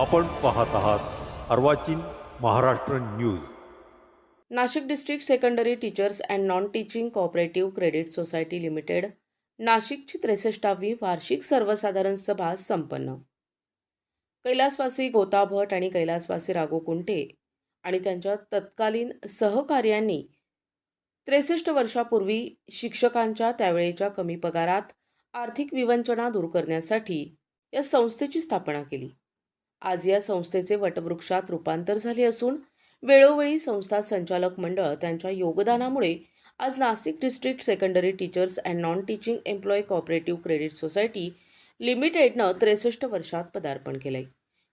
आपण पाहत आहात Arvachin Maharashtra news. Nashik district secondary teachers and non teaching cooperative credit society limited नाशिकची त्रेसष्टावी वार्षिक सर्वसाधारण सभा संपन्न. कैलासवासी गोता भट आणि कैलासवासी राघो कुंटे आणि त्यांच्या तत्कालीन सहकार्यांनी त्रेसष्ट वर्षापूर्वी शिक्षकांच्या त्यावेळेच्या कमी पगारात आर्थिक विवंचना दूर करण्यासाठी या संस्थेची स्थापना केली. आज या संस्थेचे वटवृक्षात रूपांतर झाले असून वेळोवेळी संस्था संचालक मंडळ त्यांच्या योगदानामुळे आज Nashik district secondary teachers and non teaching employ cooperative credit society लिमिटेडनं त्रेसष्ट वर्षात पदार्पण केलंय.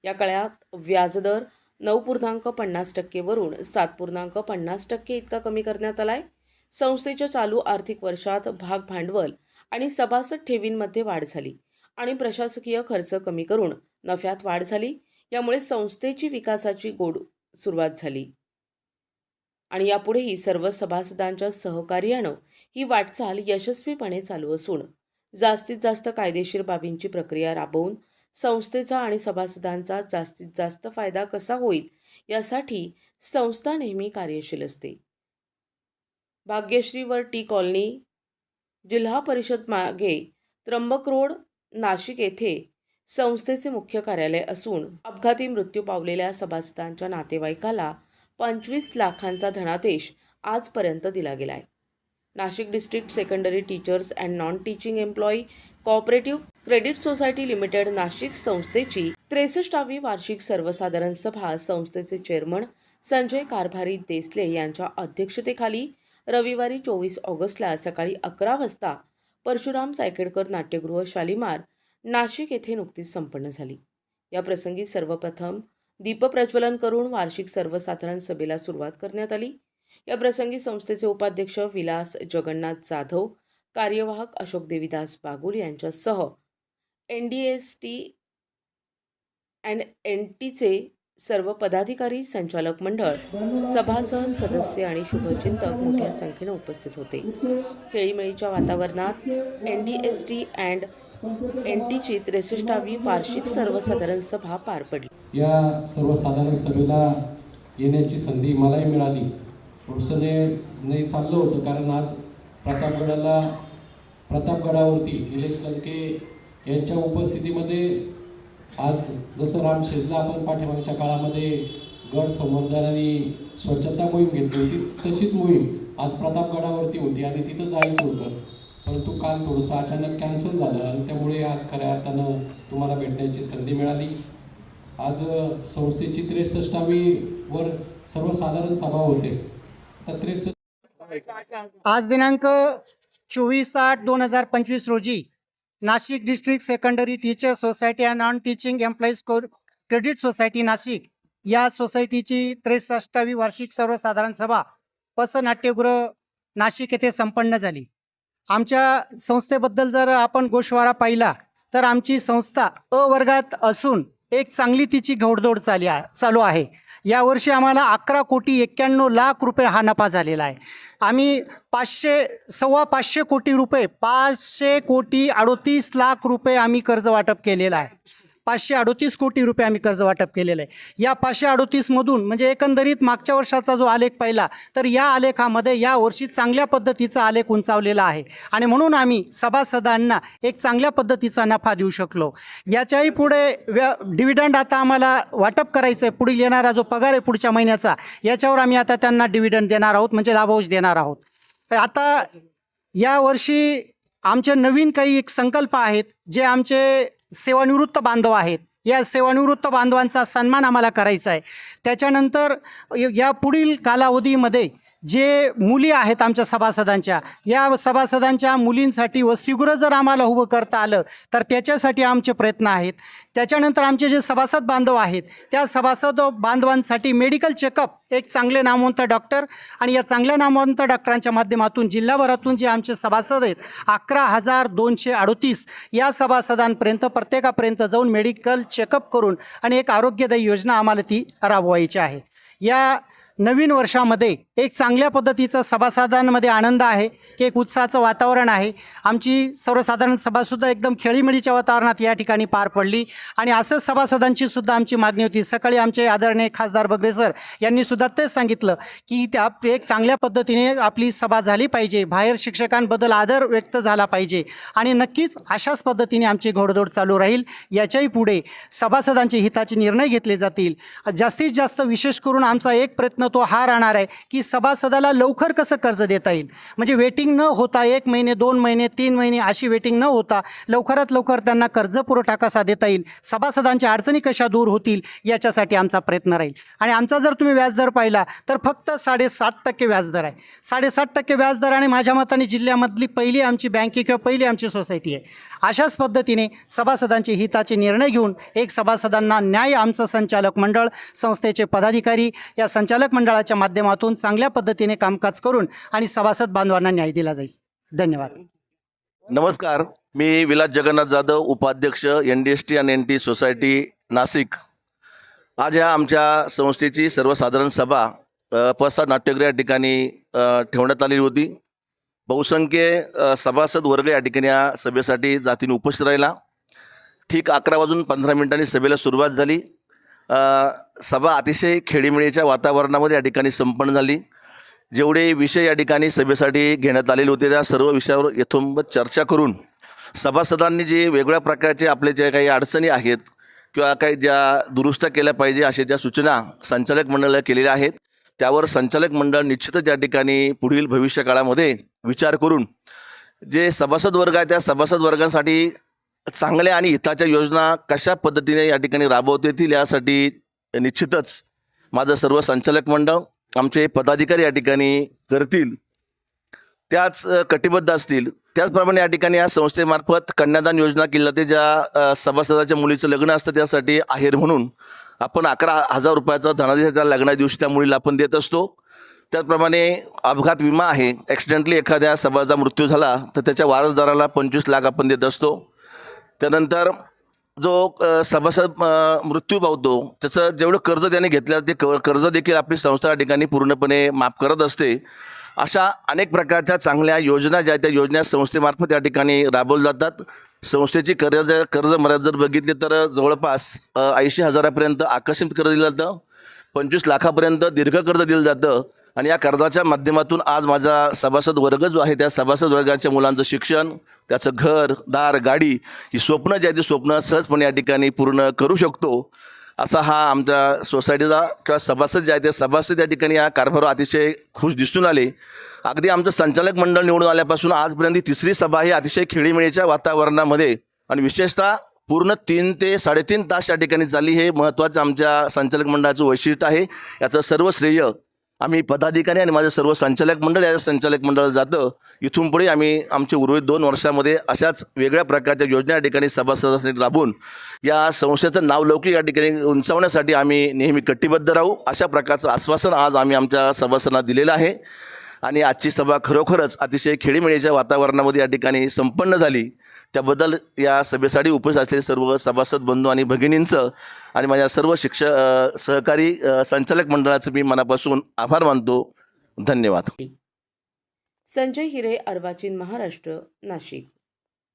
या काळात व्याजदर नऊ पूर्णांक पन्नास टक्केवरून सात पूर्णांक पन्नास टक्के इतका कमी करण्यात आलाय. संस्थेच्या चालू आर्थिक वर्षात भाग भांडवल आणि सभासद ठेवींमध्ये वाढ झाली आणि प्रशासकीय खर्च कमी करून नफ्यात वाढ झाली यामुळे संस्थेची विकासाची गोड सुरुवात झाली. आणि यापुढेही सर्व सभासदांच्या सहकार्यानं ही वाटचाल यशस्वीपणे चालू असून जास्तीत जास्त कायदेशीर बाबींची प्रक्रिया राबवून संस्थेचा आणि सभासदांचा जास्तीत जास्त फायदा कसा होईल यासाठी संस्था नेहमी कार्यशील असते. भाग्यश्रीवर टी कॉलनी जिल्हा परिषद मागे त्र्यंबक रोड नाशिक येथे संस्थेचे मुख्य कार्यालय असून अपघाती मृत्यू पावलेल्या सभासदांच्या नातेवाईकाला पंचवीस लाखांचा धनादेश आजपर्यंत दिला गेलाय. Nashik district secondary teachers and non teaching employee cooperative credit society limited Nashik संस्थेची त्रेसष्टावी वार्षिक सर्वसाधारण सभा संस्थेचे चेअरमन संजय कारभारी देसले यांच्या अध्यक्षतेखाली रविवारी चोवीस ऑगस्टला सकाळी अकरा वाजता परशुराम सायकेडकर नाट्यगृह शालिमार नाशिक येथे नुकतीच संपन्न झाली. या प्रसंगी सर्वप्रथम दीपप्रज्वलन करून वार्षिक सर्वसाधारण सभेला सुरुवात करण्यात आली. या प्रसंगी संस्थेचे उपाध्यक्ष विलास जगन्नाथ जाधव कार्यवाहक अशोक देवीदास बागुल यांच्यासह N D S T and N टीचे सर्व पदाधिकारी संचालक मंडळ सभासद सदस्य आणि शुभचिंतक मोठ्या संख्येने उपस्थित होते. खेळीमेळीच्या वातावरणात N D S T and N टीची त्रेसष्टावी वार्षिक सर्वसाधारण सभा पार पडली. या सर्वसाधारण सभेला येण्याची संधी मलाही मिळाली. थोडंसं नाही चाललं होतं कारण आज प्रतापगडाला प्रतापगडावरती निलेश लंके यांच्या उपस्थितीमध्ये आज जसं राम शेजला आपण पाठीमागच्या काळामध्ये गड संवर्धन आणि स्वच्छता मोहीम घेतली होती तशीच मोहीम आज प्रतापगडावरती होती आणि तिथं जायचं होतं. परंतु काल थोडंसं अचानक कॅन्सल झालं आणि त्यामुळे आज खऱ्या अर्थानं तुम्हाला भेटण्याची संधी मिळाली. आज संस्थेची त्रेसष्टावी वर सर्वसाधारण सभा होते. तर त्रेसष्ट आज दिनांक चोवीस आठ दोन हजार पंचवीस रोजी Nashik district secondary teacher society and non teaching employees co credit society Nashik या सोसायटीची त्रेसष्टावी वार्षिक सर्वसाधारण सभा पसनाट्यगृह नाशिक येथे संपन्न झाली. आमच्या संस्थेबद्दल जर आपण गोषवारा पाहिला तर आमची संस्था अ वर्गात असून एक चांगली तिची घोडदौड चाली चालू आहे. यावर्षी आम्हाला अकरा कोटी एक्क्याण्णव लाख रुपये हा नफा झालेला आहे. आम्ही पाचशे सव्वा पाचशे कोटी रुपये पाचशे कोटी अडोतीस लाख रुपये आम्ही कर्ज वाटप केलेलं आहे. पाचशे अडोतीस कोटी रुपये आम्ही कर्ज वाटप केलेलं आहे. या पाचशे अडोतीसमधून म्हणजे एकंदरीत मागच्या वर्षाचा जो आलेख पाहिला तर या आलेखामध्ये या वर्षी चांगल्या पद्धतीचा आलेख उंचावलेला आहे. आणि म्हणून आम्ही सभासदांना एक चांगल्या पद्धतीचा नफा देऊ शकलो. याच्याही पुढे व्या डिव्हिडंड आता आम्हाला वाटप करायचं आहे. पुढील येणारा जो पगार आहे पुढच्या महिन्याचा याच्यावर आम्ही आता त्यांना डिव्हिडंड देणार आहोत म्हणजे लाभांश देणार आहोत. आता यावर्षी आमचे नवीन काही एक संकल्प आहेत जे आमचे सेवानिवृत्त बांधव आहेत. या सेवानिवृत्त बांधवांचा सन्मान आम्हाला करायचा आहे. त्याच्यानंतर य- या पुढील कालावधीमध्ये जे मुली आहेत आमच्या सभासदांच्या या सभासदांच्या मुलींसाठी वसतिगृह जर आम्हाला उभं करता आलं तर त्याच्यासाठी आमचे प्रयत्न आहेत. त्याच्यानंतर आमचे जे सभासद बांधव आहेत त्या सभासद बांधवांसाठी मेडिकल चेकअप एक चांगले नामवंत डॉक्टर आणि या चांगल्या नामवंत डॉक्टरांच्या माध्यमातून जिल्हाभरातून जे आमचे सभासद आहेत अकरा हजार दोनशे अडोतीस या सभासदांपर्यंत प्रत्येकापर्यंत जाऊन मेडिकल चेकअप करून आणि एक आरोग्यदायी योजना आम्हाला ती राबवायची आहे. या नवीन वर्षामध्ये एक चांगल्या पद्धतीचं सभासदांमध्ये आनंद आहे की एक उत्साहाचं वातावरण आहे. आमची सर्वसाधारण सभासुद्धा एकदम खेळीमेळीच्या वातावरणात या ठिकाणी पार पडली. आणि असंच सभासदांची सुद्धा आमची मागणी होती. सकाळी आमचे आदरणीय खासदार बगरे सर यांनी सुद्धा तेच सांगितलं की त्या एक चांगल्या पद्धतीने आपली सभा झाली पाहिजे. बाहेर शिक्षकांबद्दल आदर व्यक्त झाला पाहिजे. आणि नक्कीच अशाच पद्धतीने आमची घोडदौड चालू राहील. याच्याही पुढे सभासदांचे हिताचे निर्णय घेतले जातील. जास्तीत जास्त विशेष करून आमचा एक प्रयत्न तो हा राहणार आहे की सभासदाला लवकर कसं कर्ज देता येईल? म्हणजे वेटिंग न होता एक महिने दोन महिने तीन महिने अशी वेटिंग न होता लवकरात लवकर त्यांना कर्ज पुरवठा कसा देता येईल? सभासदांच्या अडचणी कशा दूर होतील? याच्यासाठी आमचा प्रयत्न राहील. आणि आमचा जर तुम्ही व्याजदर पाहिला तर फक्त साडेसात टक्के व्याजदर आहे. साडेसात टक्के व्याजदर आणि माझ्या मताने जिल्ह्यामधली पहिली आमची बँके किंवा पहिली आमची सोसायटी आहे. अशाच पद्धतीने सभासदांचे हिताचे निर्णय घेऊन एक सभासदांना न्याय आमचं संचालक मंडळ संस्थेचे पदाधिकारी या संचालक मंडळाच्या माध्यमातून चांगल्या पद्धतीने कामकाज करून आणि सभासद बांधवांना न्याय दिला जाईल. धन्यवाद. नमस्कार. मी विलास जगन्नाथ जाधव उपाध्यक्ष एन डी एस टी आणि एन टी सोसायटी नाशिक. आज या आमच्या संस्थेची सर्वसाधारण सभा पसा नाट्यगृह या ठिकाणी ठेवण्यात आलेली होती. बहुसंख्य सभासद वर्ग या ठिकाणी या सभेसाठी जातीने उपस्थित राहिला. ठीक अकरा वाजून पंधरा मिनिटांनी सभेला सुरुवात झाली. सभा अतिशय खेळीमेळीच्या वातावरणामध्ये या ठिकाणी संपन्न झाली. जेवढे विषय या ठिकाणी सभेसाठी घेण्यात आलेले होते त्या सर्व विषयावर यथोंबत चर्चा करून सभासदांनी जे वेगळ्या प्रकारचे आपले जे काही अडचणी आहेत किंवा काही ज्या दुरुस्त केल्या पाहिजे अशा ज्या सूचना संचालक मंडळाला केलेल्या आहेत त्यावर संचालक मंडळ निश्चितच या ठिकाणी पुढील भविष्य काळामध्ये विचार करून जे सभासद वर्ग आहे त्या सभासद वर्गासाठी चांगल्या आणि हिताच्या योजना कशा पद्धतीने या ठिकाणी राबवता येतील यासाठी निश्चितच माझं सर्व संचालक मंडळ आमचे पदाधिकारी या ठिकाणी करतील. त्याच कटिबद्ध असतील. त्याचप्रमाणे या ठिकाणी या संस्थेमार्फत कन्यादान योजना केली जाते ज्या सभासदाच्या मुलीचं लग्न असतं त्यासाठी आहेर म्हणून आपण अकरा हजार रुपयाचा धनादेश त्या लग्ना दिवशी त्या मुलीला आपण देत असतो. त्याचप्रमाणे अपघात विमा आहे. ॲक्सिडेंटली एखाद्या सभाचा मृत्यू झाला तर त्याच्या वारसदाराला पंचवीस लाख आपण देत असतो. त्यानंतर जो सभासद मृत्यू पावतो त्याचं जेवढं कर्ज त्याने घेतलं ते क कर्ज देखील आपली संस्था या ठिकाणी पूर्णपणे माफ करत असते. अशा अनेक प्रकारच्या चांगल्या योजना ज्या त्या योजना संस्थेमार्फत या ठिकाणी राबवल्या जातात. संस्थेची कर्ज कर्ज मर्यादा जर बघितली तर जवळपास ऐंशी हजारापर्यंत आकर्षित कर्ज दिलं जातं. पंचवीस लाखापर्यंत दीर्घ कर्ज दिलं जातं. आणि या कर्जाच्या माध्यमातून आज माझा सभासद वर्ग जो आहे त्या सभासद वर्गाच्या मुलांचं शिक्षण त्याचं घर दार गाडी ही स्वप्न जी आहे ती स्वप्न सहजपणे या ठिकाणी पूर्ण करू शकतो. असा हा आमच्या सोसायटीचा किंवा सभासद जे आहे ते सभासद या ठिकाणी या कारभारावर अतिशय खुश दिसून आले. अगदी आमचं संचालक मंडळ निवडून आल्यापासून आजपर्यंत ही तिसरी सभा ही अतिशय खेळीमेळीच्या वातावरणामध्ये आणि विशेषतः पूर्ण तीन ते साडेतीन तास या ठिकाणी चालली हे महत्त्वाचं आमच्या संचालक मंडळाचं वैशिष्ट्य आहे. याचं सर्व श्रेय आम्ही पदाधिकारी आणि माझं सर्व संचालक मंडळ या संचालक मंडळ जातं. इथून पुढे आम्ही आमचे उर्वरित दोन वर्षामध्ये अशाच वेगळ्या प्रकारच्या योजना या ठिकाणी सभासदासाठी राबवून या संस्थेचं नाव लौकिक या ठिकाणी उंचावण्यासाठी आम्ही नेहमी कटिबद्ध राहू. अशा प्रकारचं आश्वासन आज आम्ही आमच्या सभासदांना दिलेलं आहे. आणि आजची सभा खरोखरच अतिशय खेळीमेळीच्या वातावरणामध्ये या ठिकाणी संपन्न झाली. त्याबद्दल या सभेसाठी उपस्थित असलेले सर्व सभासद बंधू आणि भगिनींचं आणि माझ्या सर्व शिक्ष सहकारी संचालक मंडळाचं मी मनापासून आभार मानतो. धन्यवाद. संजय हिरे अर्वाचीन महाराष्ट्र नाशिक.